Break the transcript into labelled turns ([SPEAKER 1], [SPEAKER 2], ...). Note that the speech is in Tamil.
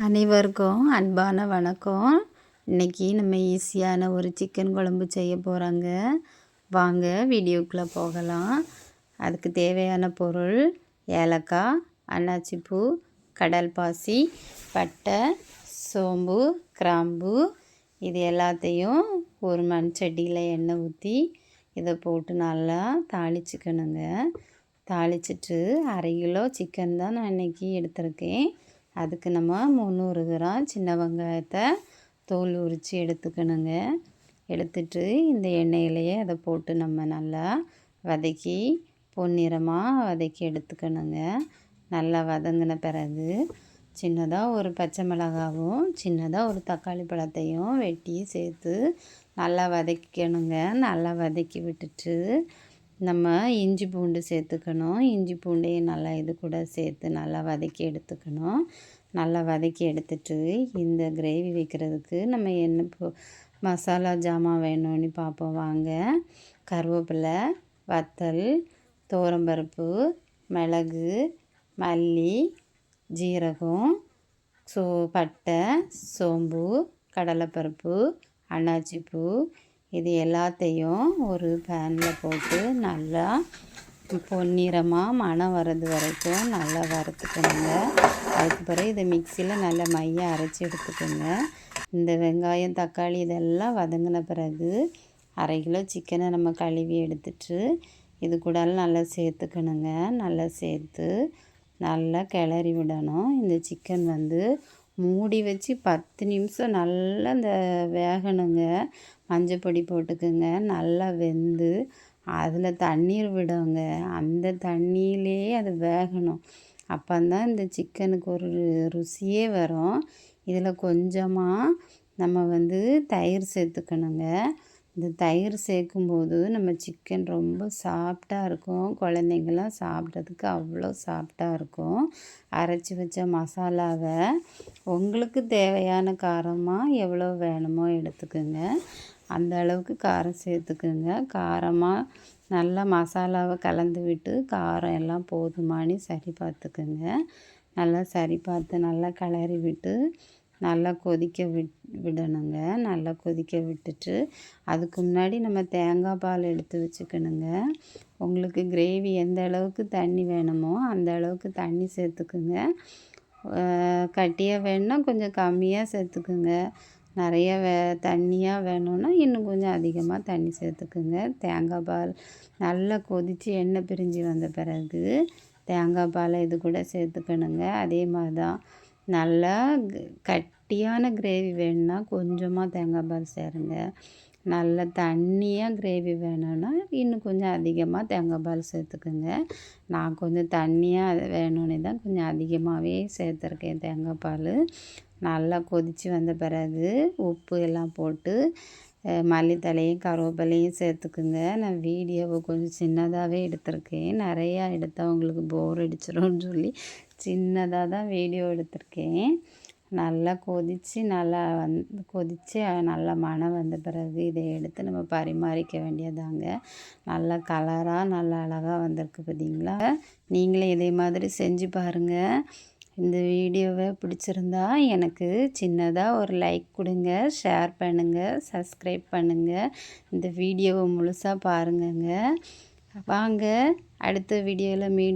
[SPEAKER 1] அனைவருக்கும் அன்பான வணக்கம். இன்றைக்கி நம்ம ஈஸியான ஒரு சிக்கன் குழம்பு செய்ய போகிறாங்க வாங்க வீடியோக்குள்ளே போகலாம். அதுக்கு தேவையான பொருள் ஏலக்காய் அன்னாச்சிப்பூ கடல் பாசி பட்டை சோம்பு கிராம்பு. இது எல்லாத்தையும் ஒரு மண் சட்டியில் எண்ணெய் ஊற்றி இதை போட்டு நல்லா தாளிச்சிக்கணுங்க. தாளிச்சிட்டு அரை கிலோ சிக்கன் தான் நான் இன்றைக்கி எடுத்திருக்கேன். அதுக்கு நம்ம முந்நூறு கிராம் சின்ன வெங்காயத்தை தோல் உரித்து எடுத்துக்கணுங்க. எடுத்துட்டு இந்த எண்ணெயிலையே அதை போட்டு நம்ம நல்லா வதக்கி பொன்னிறமாக வதக்கி எடுத்துக்கணுங்க. நல்லா வதங்கின பிறகு சின்னதாக ஒரு பச்சை மிளகாவும் சின்னதாக ஒரு தக்காளி பழத்தையும் வெட்டி சேர்த்து நல்லா வதக்கிக்கணுங்க. நல்லா வதக்கி விட்டுட்டு நம்ம இஞ்சி பூண்டு சேர்த்துக்கணும். இஞ்சி பூண்டையும் நல்லா இது கூட சேர்த்து நல்லா வதக்கி எடுத்துக்கணும். நல்லா வதக்கி எடுத்துட்டு இந்த கிரேவி வைக்கிறதுக்கு நம்ம என்ன இப்போ மசாலா ஜாமான் வேணும்னு பார்ப்போம். வாங்க. கருவேப்பிலை வத்தல் தோரம்பருப்பு மிளகு மல்லி ஜீரகம் சோ பட்டை சோம்பு கடலைப்பருப்பு அன்னாச்சிப்பூ இது எல்லாத்தையும் ஒரு பேனில் போட்டு நல்லா பொன்னிறமாக மணம் வர்றது வரைக்கும் நல்லா வறுத்துக்கணுங்க. அதுக்கு பிறகு இதை மிக்சியில் நல்லா மையம் அரைச்சி எடுத்துக்கோங்க. இந்த வெங்காயம் தக்காளி இதெல்லாம் வதங்கின பிறகு அரை கிலோ சிக்கனை நம்ம கழுவி எடுத்துட்டு இது கூட நல்லா சேர்த்துக்கணுங்க. நல்லா சேர்த்து நல்லா கிளறி விடணும். இந்த சிக்கன் வந்து மூடி வச்சு பத்து நிமிஷம் நல்லா இந்த வேகணுங்க. மஞ்சப்பொடி போட்டுக்கோங்க. நல்லா வெந்து அதில் தண்ணீர் விடுங்க. அந்த தண்ணியிலே அது வேகணும். அப்போந்தான் இந்த சிக்கனுக்கு ஒரு ருசியே வரும். இதில் கொஞ்சமாக நம்ம வந்து தயிர் சேர்த்துக்கணுங்க. இந்த தயிர் சேர்க்கும்போது நம்ம சிக்கன் ரொம்ப சாஃப்டாக இருக்கும். குழந்தைங்களாம் சாப்பிட்றதுக்கு அவ்வளோ சாஃப்டாக இருக்கும். அரைச்சி வச்ச மசாலாவை உங்களுக்கு தேவையான காரமாக எவ்வளோ வேணுமோ எடுத்துக்கோங்க. அந்த அளவுக்கு காரம் சேர்த்துக்குங்க. காரமாக நல்லா மசாலாவை கலந்து விட்டு காரம் எல்லாம் போதுமானு சரி பார்த்துக்குங்க. நல்லா சரி பார்த்து நல்லா கிளறி விட்டு நல்லா கொதிக்க விட் விடணுங்க. நல்லா கொதிக்க விட்டுட்டு அதுக்கு முன்னாடி நம்ம தேங்காய் பால் எடுத்து வச்சுக்கணுங்க. உங்களுக்கு கிரேவி எந்த அளவுக்கு தண்ணி வேணுமோ அந்த அளவுக்கு தண்ணி சேர்த்துக்குங்க. கட்டியாக வேணுன்னா கொஞ்சம் கம்மியாக சேர்த்துக்குங்க. நிறைய வே தண்ணியாக வேணும்னா இன்னும் கொஞ்சம் அதிகமாக தண்ணி சேர்த்துக்குங்க. தேங்காய் பால் நல்லா கொதித்து எண்ணெய் பிரிஞ்சு வந்த பிறகு தேங்காய் பாலை இது கூட சேர்த்துக்கணுங்க. அதே மாதிரி தான் நல்லா கட்டியான கிரேவி வேணும்னா கொஞ்சமாக தேங்காய் பால் சேருங்க. நல்ல தண்ணியாக கிரேவி வேணும்னா இன்னும் கொஞ்சம் அதிகமாக தேங்காய் பால் சேர்த்துக்குங்க. நான் கொஞ்சம் தண்ணியாக வேணும்னு தான் கொஞ்சம் அதிகமாகவே சேர்த்துருக்கேன் தேங்காய் பால். நல்லா கொதித்து வந்த பிறகு உப்பு எல்லாம் போட்டு மல்லித்தலையும் கருவேப்பிலையும் சேர்த்துக்குங்க. நான் வீடியோவை கொஞ்சம் சின்னதாகவே எடுத்திருக்கேன். நிறையா எடுத்தால் உங்களுக்கு போர் அடிச்சிடும்னு சொல்லி சின்னதாக தான் வீடியோ எடுத்திருக்கேன். நல்லா கொதித்து நல்லா வந் கொதித்து நல்லா மனம் வந்த பிறகு இதை எடுத்து நம்ம பரிமாறிக்க வேண்டியதாங்க. நல்லா கலராக நல்லா அழகாக வந்திருக்கு பார்த்தீங்களா? நீங்களே இதே மாதிரி செஞ்சு பாருங்கள் இந்த வீடியோவை பிடிச்சிருந்தா எனக்கு சின்னதாக ஒரு லைக் கொடுங்க ஷேர் பண்ணுங்கள் சப்ஸ்கிரைப் பண்ணுங்கள் இந்த வீடியோவை முழுசாக பாருங்கங்க. வாங்க அடுத்த வீடியோவில் மீ